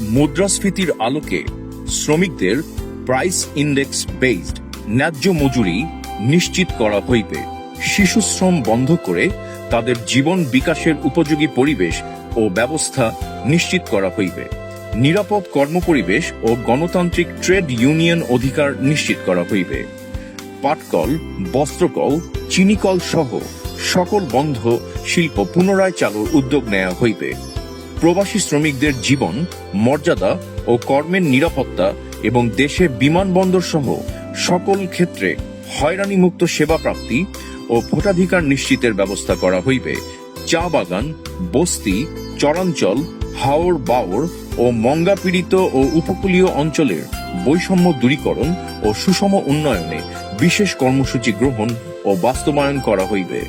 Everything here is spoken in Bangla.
মুদ্রাস্ফীতির আলোকে শ্রমিকদের প্রাইস ইন্ডেক্স বেসড ন্যায্য মজুরি নিশ্চিত করা হইবে। শিশু শ্রম বন্ধ করে তাদের জীবন বিকাশের উপযোগী পরিবেশ ও ব্যবস্থা নিশ্চিত করা হইবে। নিরাপদ কর্মপরিবেশ ও গণতান্ত্রিক ট্রেড ইউনিয়ন অধিকার নিশ্চিত করা হইবে। পাটকল, বস্ত্রকল, চিনিকল সহ সকল বন্ধ শিল্প পুনরায় চালুর উদ্যোগ নেওয়া হইবে। প্রবাসী শ্রমিকদের জীবন, মর্যাদা ও কর্মের নিরাপত্তা এবং দেশে বিমানবন্দর সহ সকল ক্ষেত্রে হয়রানিমুক্ত সেবা প্রাপ্তি ও ভোটাধিকার নিশ্চিতের ব্যবস্থা করা হইবে। চা বাগান, বস্তি, চরাঞ্চল, হাওর বাওর ও মঙ্গা পীড়িত ও উপকূলীয় অঞ্চলের বৈষম্য দূরীকরণ ও সুষম উন্নয়নে বিশেষ কর্মসূচি গ্রহণ ও বাস্তবায়ন করা হইবে।